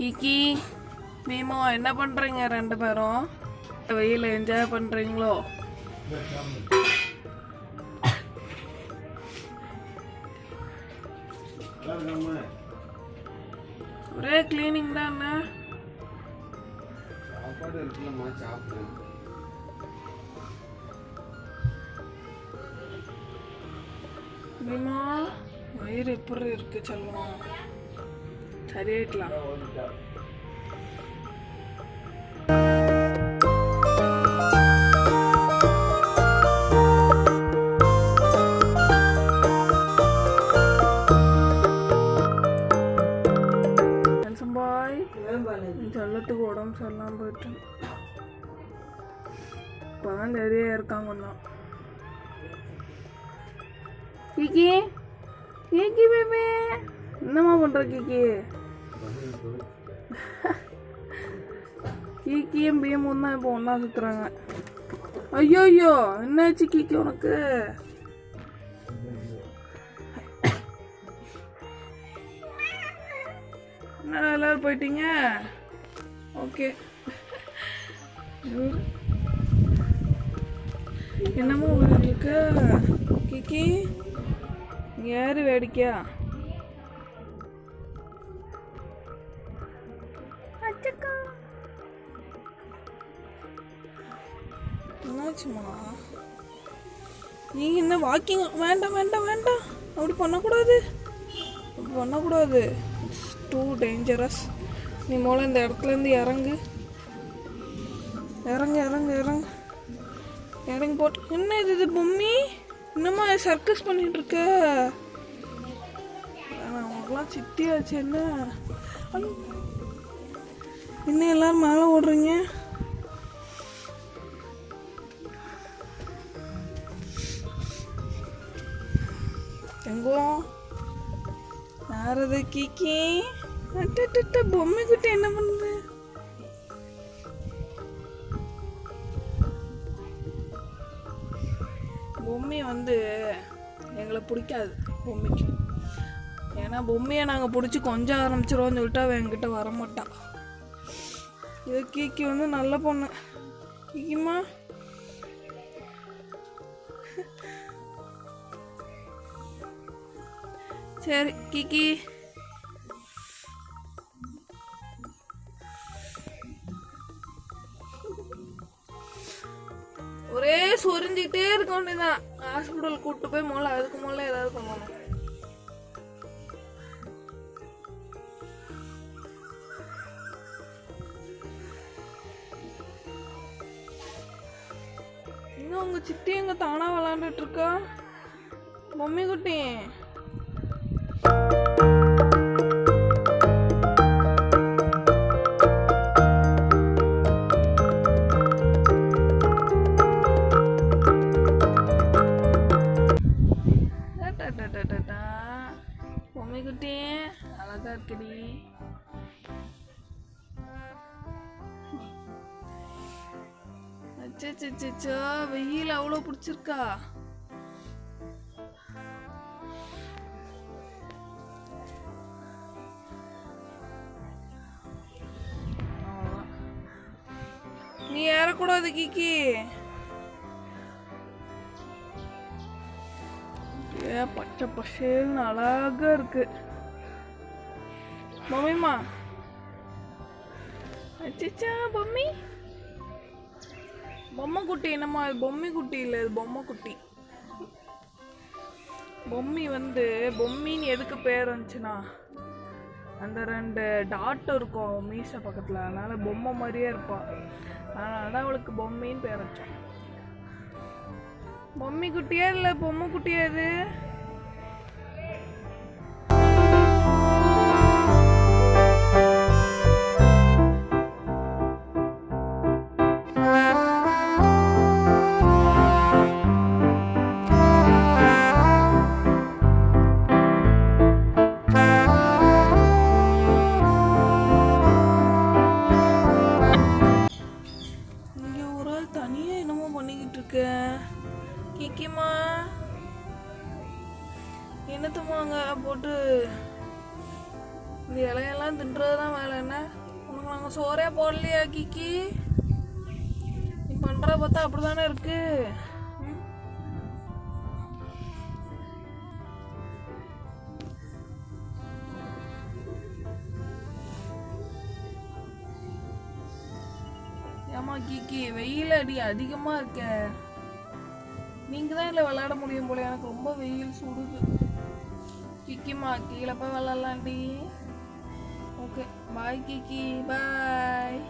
கிக்கி மீமோ என்ன பண்ணுறீங்க ரெண்டு பேரும்? வெயில் என்ஜாய் பண்ணுறீங்களோ ஒரே கிளீனிங் தான்? என்ன சாப்பாடு மீமா வயிறு எப்படி இருக்கு சொல்லுவோம் சரியாயிக்கலாம் பாய் சொல்லத்துக்கு உடம்பு சரியில்லாம போயிட்டு இப்போதான் சரியா இருக்கான் கொஞ்சம் கிக்கி கிக்கி பேபி என்னம்மா பண்ற கிக்கி கீக்கியும் பீமும் தான் இப்போ ஒன்றா சுற்றுறாங்க ஐயோ ஐயோ என்னாச்சு கீக்கி உனக்கு என்ன எல்லாரும் போயிட்டீங்க ஓகே என்னமோ உங்களுக்கு கிக்கி யார் வேடிக்கையா என்னாச்சுமா நீ என்ன வாக்கிங் வேண்டாம் வேண்டாம் வேண்டாம். அப்படி பண்ணக்கூடாது. அப்படி பண்ணக்கூடாது. இட்ஸ் டூ டேஞ்சரஸ் நீ மூலம் இந்த இடத்துல இருந்து இறங்கு. இறங்கு இறங்கு இறங்கு. இறங்கி போட்டு. என்ன இது இது பொம்மி? என்னம்மா சர்க்கஸ் பண்ணிட்டு இருக்க? சித்தியாச்சு என்ன? என்ன எல்லாரும் மேலே ஓடுறீங்க? எங்கோ யாரது கிக்கி அட்டட்ட பொம்மை குட்டி என்ன பண்ணுது? பொம்மை வந்து எங்களை பிடிக்காது பொம்மைக்கு. ஏன்னா பொம்மையை நாங்கள் பிடிச்சி கொஞ்சம் ஆரம்பிச்சிருவோம்னு சொல்லிட்டு அவன் என்கிட்ட வரமாட்டான் இது கீக்கி வந்து நல்ல பொண்ணு. கீக்கிம்மா சரி கிக்கி ஒரே சொரிஞ்சிக்கிட்டே இருக்க வேண்டியதான் ஹாஸ்பிட்டல் கூப்பிட்டு போய் முதல்ல அதுக்கு முதல்ல ஏதாவது பண்ணணும். இன்னும் உங்க சித்தி எங்க தானா விளாண்டுட்டு இருக்கா? மம்மி குட்டி குட்டி அழகா இருக்குடி அச்சோ வெயில் அவ்வளோ பிடிச்சிருக்கா? நீ ஏறக்கூடாது கிக்கி அப்படியே பச்சை பசேல்னு அழகா இருக்கு. மம்மிமா அச்சிச்சா பொம்மி. பொம்மை குட்டி என்னம்மா? இது பொம்மை குட்டி இல்லை இது பொம்மை குட்டி. பொம்மி வந்து பொம்மின்னு எதுக்கு பேர் வந்துச்சுன்னா அந்த ரெண்டு டாட் இருக்கும் மீசை பக்கத்தில். அதனால் பொம்மை மாதிரியே இருப்பாள் அதனால தான் அவளுக்கு பொம்மின்னு பேர் வச்சோம். பொம்மி குட்டியா இல்லை பொம்மை குட்டியா இது? கிக்கிமா என்னத்துமாங்க போட்டு இந்த இலையெல்லாம் தின்றது தான் வேலை என்ன? உனக்கு நாங்கள் சோறே போடலையா கிக்கி? நீ பண்ணுற பார்த்தா அப்படி தானே இருக்கு? ஏமா கிக்கி வெயில் அடி அதிகமாக இருக்க. நீங்கள் தான் இதில் விளையாட முடியும் போல. எனக்கு ரொம்ப வெயில் சுடுது. கிக்கிமா கீழே போய் விளாட்லாண்டி ஓகே பாய் கிக்கி பாய்